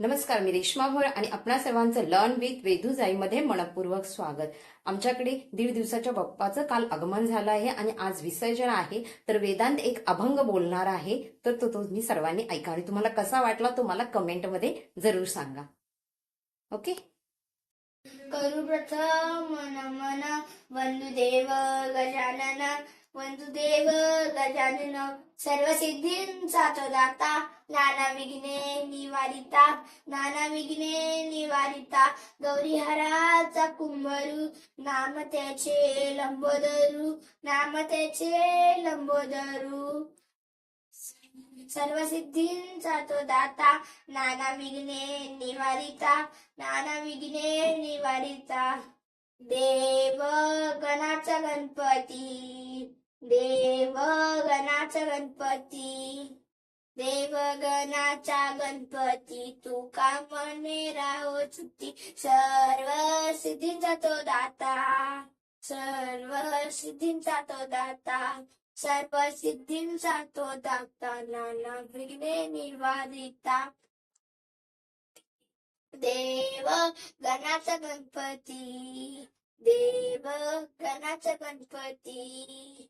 नमस्कार मी रेश्मा भोर आणि आपणा सर्वांचं लर्न विथ वेधूजाई मध्ये मनपूर्वक स्वागत. आमच्याकडे दीड दिवसाच्या बाप्पाचं काल आगमन झालं आहे आणि आज विसर्जन आहे तर वेदांत एक अभंग बोलणार आहे तर तो तुम्ही सर्वांनी ऐका आणि तुम्हाला कसा वाटला तो मला कमेंटमध्ये जरूर सांगा. ओके? करू प्रथम नमन वंदुदेव गजानन वंदुदेव गजानन सर्व सिद्धींचा तो दाता. नाना विघ्ने निवारिता नाना विघ्ने निवारिता. गौरीहराचा कुंभरू नाम त्याचे लंबोदरू नाम त्याचे लंबोदरू. सर्व सिद्धींचा तो दाता. नाना विघ्ने निवारिता नाना विघ्ने निवारिता. देव गणाचा गणपती देव गणाचा गणपती देव गणाचा गणपती तू का मने राहो चुती सर्व सिद्धींचा तो दाता सर्व सिद्धींचा तो दाता सर्व सिद्धींचा तो दाता नाना विघ्ने निर्वादिता देव गणाचा गणपती देव गणाचा गणपती